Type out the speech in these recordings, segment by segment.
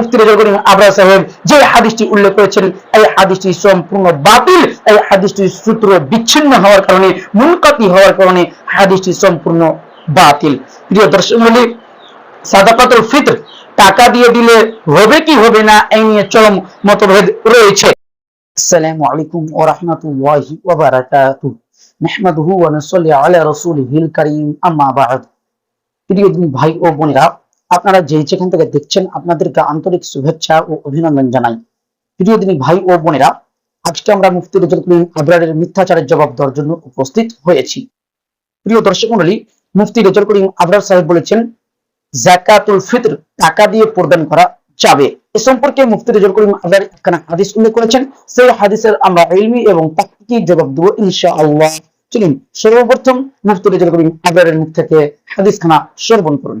মুফতি রেজাল আবরা সাহেব যে হাদিসটি উল্লেখ করেছেন, এই হাদিসটি সম্পূর্ণ বাতিল, এই হাদিসটি সূত্র বিচ্ছিন্ন হওয়ার কারণে, মুনকাতি হওয়ার কারণে হাদিসটি সম্পূর্ণ বাতিল। প্রিয় দর্শক মন্ডলী, সাদাকাতুল ফিতর, টাকা দিয়ে দিলে হবে কি হবে না, এই নিয়ে চরম মতভেদ রয়েছে। আসসালামু আলাইকুম ওয়া রাহমাতুল্লাহি ওয়া বারাকাতুহু। নাহমাদুহু ওয়া নুসাল্লি আলা রাসূলিহিল কারীম, আম্মা বা'দ। প্রিয় ভাই ও বোনেরা আপনারা যে যেখান থেকে দেখছেন, আপনাদেরকে আন্তরিক শুভেচ্ছা ও অভিনন্দন জানাই। প্রিয় দিনী ভাই ও বোনেরা, আজকে আমরা মুফতি রেজাল আবরারের মিথ্যাচারের জবাব দেওয়ার জন্য উপস্থিত হয়েছি। প্রিয় দর্শক মণ্ডলী, মুফতি রেজাল করিম আবরার সাহেব বলেছেন, জাকাতুল ফিতর টাকা দিয়ে প্রদান করা যাবে। এ সম্পর্কে মুফতি রেজাল করিম আবরার একখানা হাদিস উল্লেখ করেছেন। সেই হাদিসের আমরা ইলমি এবং তাকতিকি জবাব দেবো ইনশাআল্লাহ। চলুন, সর্বপ্রথম মুফতি রেজাল করিম আবরারের মুখ থেকে হাদিসখানা শ্রবণ করুন।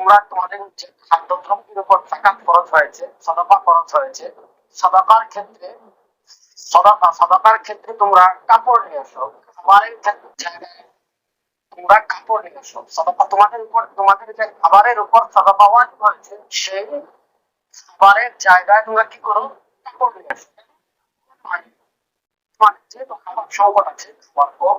তোমরা তোমাদের যে খাদ্যদ্রব্যের উপর জাকাত খরচ হয়েছে, সদাকা খরচ হয়েছে, সদাকার ক্ষেত্রে, সদাকা, সদাকার ক্ষেত্রে তোমরা কাপড় নিয়ে আসো খাবারের ক্ষেত্রে তোমরা কাপড় নিয়ে আসো সদাকা তোমাদের উপর, তোমাদের যে খাবারের উপর সদাকা ওয়াজিব হয়েছে, সেই খাবারের জায়গায় তোমরা কি করো, কাপড় নিয়ে আসো তোমাদের যেহেতু খাবার সংকট আছে, খাবার কম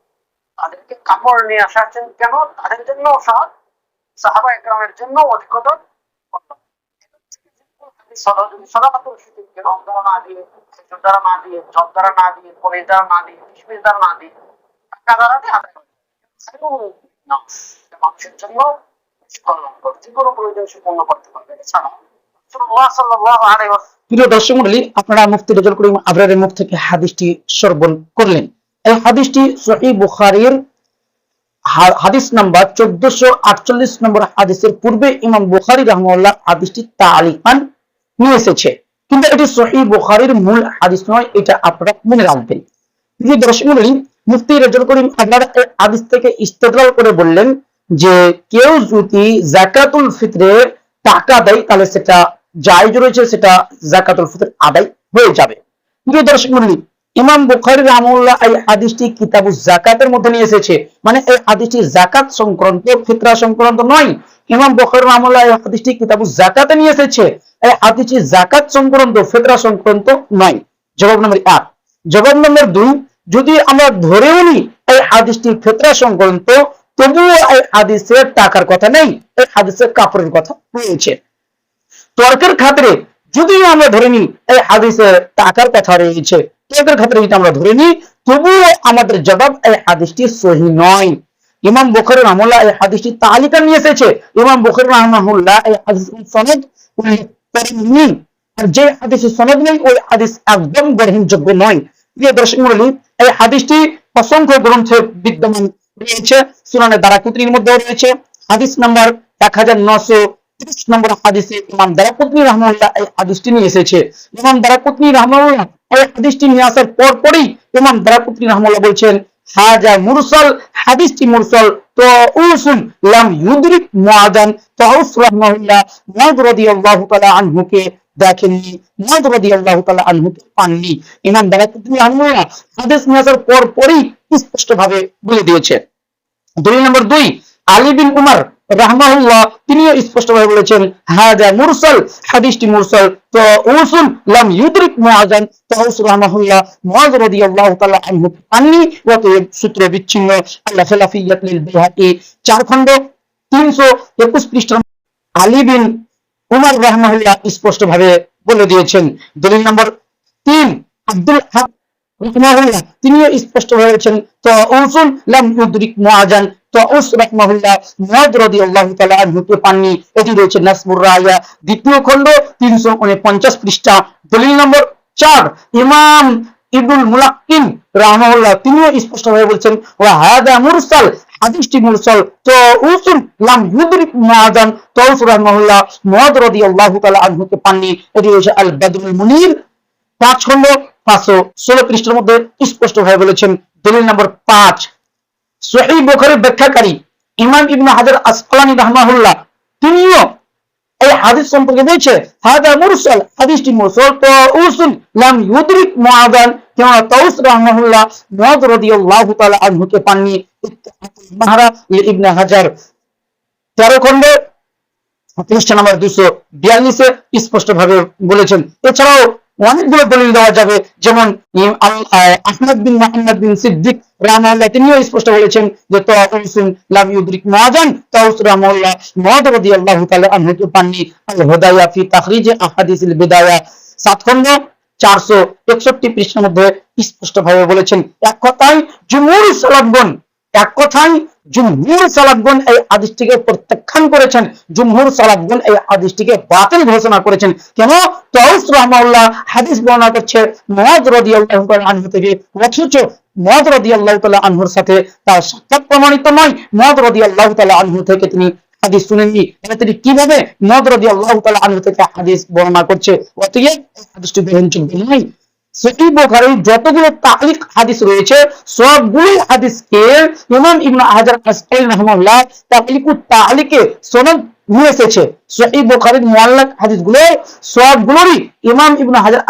তাদেরকে কাপড় নিয়ে আসার জন্য, কেন? তাদের জন্য সহজ সাহাবা একরামের জন্য অধিকতর না দিয়ে না দিয়ে দ্বারা না দিয়ে জন্য প্রিয় দর্শক মন্ডলী, আপনারা মুফতি রেজাল করিম আবরারের মুখ থেকে হাদিসটি শ্রবণ করলেন। এই হাদিসটি সহিহ বুখারীর হাদিস নাম্বার চোদ্দশো আটচল্লিশ নম্বর হাদিসের পূর্বে ইমাম বুখারী রহমাল্লাহ হাদিসটি তালিকান নিয়ে এসেছে। কিন্তু এটি সহিহ বুখারীর মূল হাদিস নয়, এটা আপনারা মনে রাখবেন। মুফতি করিম থেকে ইস্তেদলাল করে বললেন যে, কেউ যদি জাকাতুল ফিতরের টাকা দেয়, তাহলে সেটা জায়েজ রয়েছে, সেটা জাকাতুল ফিতর আদায় হয়ে যাবে। দর্শক মন্ডলী ইমাম বুখারী রাহমাহুল্লাহ এই হাদিসটি কিতাবুজ জাকাতের মধ্যে নিয়ে এসেছে। মানে এই হাদিসটি জাকাত সংক্রান্ত, ফিতরা সংক্রান্ত নয়। ইমাম বুখারী রাহমাহুল্লাহ এই হাদিসটি কিতাবুজ জাকাতে নিয়ে এসেছে। এই হাদিসটি জাকাত সংক্রান্ত, ফিতরা সংক্রান্ত নয়। জবাব নম্বর এক। জবাব নম্বর দুই, যদি আমরা ধরেও নি এই হাদিসটি ফিতরা সংক্রান্ত, তবুও এই হাদিসের টাকার কথা নেই, এই হাদিসের কাপড়ের কথা রয়েছে। তর্কের খাতিরে যদি আমরা ধরে নিই এই হাদিসে টাকার কথা রয়েছে তর্কের খাতিরে যদি আমরা ধরে নিই, তবুও আমাদের জবাব এই হাদিসটি সহি নয়। ইমাম বুখারী রহমাহুল্লাহ এই হাদিসটি তালিকা নিয়ে এসেছে। ইমাম বুখারী রহমাহুল্লাহ এই হাদিস সনদ উল্লেখ আর যে হাদিসে সনদ নেই, ওই হাদিস একদম গ্রহণযোগ্য নয়। প্রিয় দর্শক মণ্ডলী এই হাদিসটি অসংখ্য গ্রন্থে বিদ্যমান রয়েছে। সুনানে দারাকুতনির মধ্যেও রয়েছে। হাদিস নাম্বার এক হাজার নশো ত্রিশ নম্বর হাদিসে ইমাম দারাকুতনি রহমাল্লাহ এই হাদিসটি নিয়ে এসেছে। ইমাম দারাকুতনি রহমাল্লাহ এই হাদিসটি নিয়ে আসার পর পরই ইমাম দারাকুতনি রহমাল্লাহ বলছেন হাজা মুরসাল, হাদিসটি মুরসাল তো উসুন লাম ইউদরিক মুআদান তাউস রাহমাহুল্লাহ, মুআদ রাদিয়াল্লাহু তাআলা আনহুকে দেখেননি, মুআদ রাদিয়াল্লাহু তাআলা আনহুকে পাননি। ইমাম দারাকুতনি রহমাল্লাহ হাদিস নিয়ে আসার পর পরই স্পষ্টভাবে বলে দিয়েছে দুই নম্বর দুই, আলী বিন উমর রাহমাহুল্লাহ, তিনিও স্পষ্টভাবে বলেছেন হাজা মুরসাল, হাদিসটি মুরসাল। তো উসুল লাম ইউদরিক মুআযান তাউস রাহমাহুল্লাহ মুআয রাদিয়াল্লাহু তাআলা আনহু আননি অতএব সূত্র বিচ্ছিন্ন, আল্লাহ ফিলাফিয়াত লিল বাইহাকি চার খণ্ড 321 পৃষ্ঠা আলী বিন উমার রহমাহুল্লাহ স্পষ্ট ভাবে বলে দিয়েছেন। দলিল নম্বর তিন, আব্দুল হক রহমাহুল্লাহ, তিনিও স্পষ্ট বলেছেন, তো উসুল লাম ইউদরিক মুআজান পাননি। এটি রয়েছে নাসমুর রায়া, দ্বিতীয় খণ্ড 349 পৃষ্ঠা। দলিল নম্বর 4 ইমাম ইবনুল মুলাক্কিন রাহমাহুল্লাহ, তিনিও স্পষ্ট ভাবে বলছেন পাঁচ খন্ড পাঁচশো ষোলো পৃষ্ঠের মধ্যে স্পষ্ট ভাবে বলেছেন। দলিল নম্বর পাঁচ সহি বোখারের ব্যাখ্যাকারী ইমাম ইবনে হাজার আসকালানি রাহমাহুল্লাহ, তিনিও এই হাদিস সম্পর্কে বলছে, হাদা মুরসাল, হাদিসটি মুরসাল তো উসুল লাম ইউদরিক মুআদান কেননা তাউস রাহমাহুল্লাহ মুআদ রাদিয়াল্লাহু তাআলা আনহুকে পাননি। মাহারা ইবনে হাজার। তেরো খন্ড পৃষ্ঠা নাম্বার দুশো বিয়াল্লিশে স্পষ্ট ভাবে বলেছেন। এছাড়াও অনেকগুলো দলিল দেওয়া যাবে। যেমন আহমদ বিন মোহাম্মদ বিন সিদ্দিক রাহমাল্লাহ তিনিও স্পষ্ট বলেছেন যে তাউস পাননি। আল ফি সাত খন্ড চারশো একষট্টি পৃষ্ঠার মধ্যে স্পষ্ট ভাবে বলেছেন, এক কথায় জুমুর সালাফগণ এক কথায় জুমহুর সালাফগণ এই আদিষ্টিকে প্রত্যাখ্যান করেছেন, জুমহুর সালাফগণ এই আদিষ্টিকে বাতিল ঘোষণা করেছেন। কেন? তাউস রহমাউল্লাহ হাদিস বর্ণনা করছে মুয়াজ রাদিয়াল্লাহু তাআলা আনহু থেকে। অথচ মুয়াজ রাদিয়াল্লাহু তাআলা আনহুর সাথে তার সাক্ষাৎ প্রমাণিত নয়। মুয়াজ রাদিয়াল্লাহু তাআলা আনহু থেকে তিনি হাদিস শুনেননি। তাহলে তিনি কীভাবে মুয়াজ রাদিয়াল্লাহু তাআলা আনহু থেকে হাদিস বর্ণনা করছে? অতএব হাদিসটি গ্রহণযোগ্য নয়। সহি বুখারীর যতগুলো তালিক হাদিস রয়েছে সবগুলো হাদিসকে ইমাম ইবনে হাজার আসকালী তালিকে সনদ নিয়ে এসেছে। সহি বুখারীর হাদিসগুলো, সবগুলোরই ইমাম ইবনে হাজার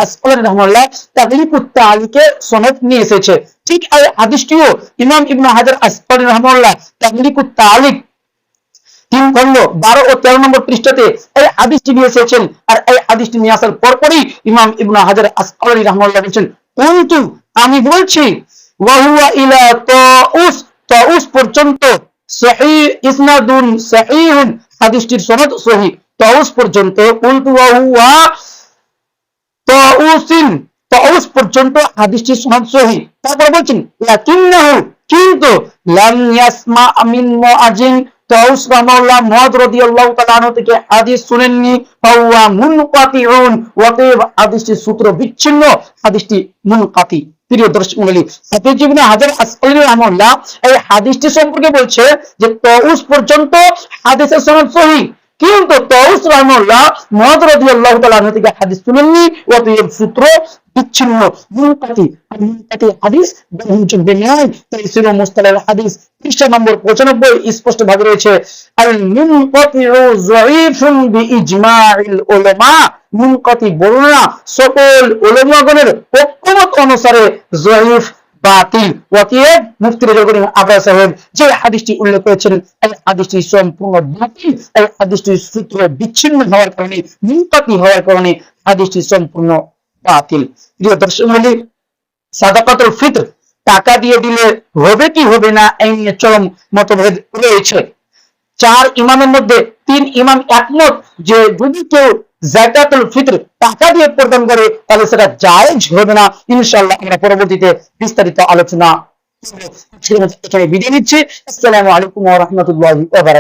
তালিকে সনদ নিয়ে এসেছে। ঠিক এই হাদিসটিও ইমাম ইবনে হাজার আসকালী রাহমাহুল্লাহ তাকলিকুত তালিক তিন খন্ড বারো ও তেরো নম্বর পৃষ্ঠাতে এই হাদিসটি নিয়ে এসেছেন আর এই হাদিসটি নিয়ে আসার পরপরই ইমাম ইবনে হাজার আসকালী রাহমাহুল্লাহ বলছেন, কিন্তু আমি বলছি, ওয়াহুয়া ইলা তাউস তাউস পর্যন্ত সহি ইসনাদুন হাদিসটির সনদ সহি তাউস পর্যন্ত ওয়াহুয়া তাউসিন তাউস পর্যন্ত হাদিসটির সনদ সহি তারপর বলছেন, লাকিন্নাহু কিন্তু, লাম ইয়াসমা মুআজিন তাউস রাহমাহুল্লাহ মুআদ রাদিয়াল্লাহু তাআলা আনহু থেকে হাদিস শুনেননি ফাওয়া মুনকাতিউন। অতএব হাদিসটির সূত্র বিচ্ছিন্ন হাদিসটি মুনকাতি। প্রিয় দর্শক হাজার এই হাদিসটি সম্পর্কে বলছে যে তাউস পর্যন্ত হাদিসের সনদ কিন্তু রাদিয়াল্লাহু তাআলা থেকে হাদিস শুনেননি সূত্র বিচ্ছিন্ন মুনকাতি আর মুনকাতি হাদিস গ্রহণযোগ্য নয়। তাইসির ও মুস্তালাহ হাদিস পৃষ্ঠা নম্বর 95 স্পষ্ট ভাবে রয়েছে। আল মুনকাতিউ যায়ীফুন বিইজমাইল উলামা। মুনকাতি বর্ণনা সকল উলামাগণের ঐক্যমত অনুসারে যায়ীফ বাতিল। অতএব মুফতি রেজা করিম আবরা সাহেব যে হাদিসটি উল্লেখ করেছেন, এই হাদিসটি সম্পূর্ণ বাতিল। এই হাদিসটির সূত্র বিচ্ছিন্ন হওয়ার কারণে, মুনকাতি হওয়ার কারণে হাদিসটি সম্পূর্ণ বাতিল। প্রিয় দর্শক মণ্ডলী সাদাকাতুল ফিতর টাকা দিয়ে দিলে হবে কি হবে না এই নিয়ে চরম মতভেদ রয়েছে। চার ইমামের মধ্যে তিন ইমাম একমত যে যদি কেউ জাকাতুল ফিতর টাকা দিয়ে প্রদান করে, তাহলে সেটা জায়েজ হবে না। ইনশাআল্লাহ আমরা পরবর্তীতে বিস্তারিত আলোচনা এখানে বিদায় নিচ্ছি। আসসালামু আলাইকুম ওয়া রাহমাতুল্লাহি ওয়া বারাকাতুহু।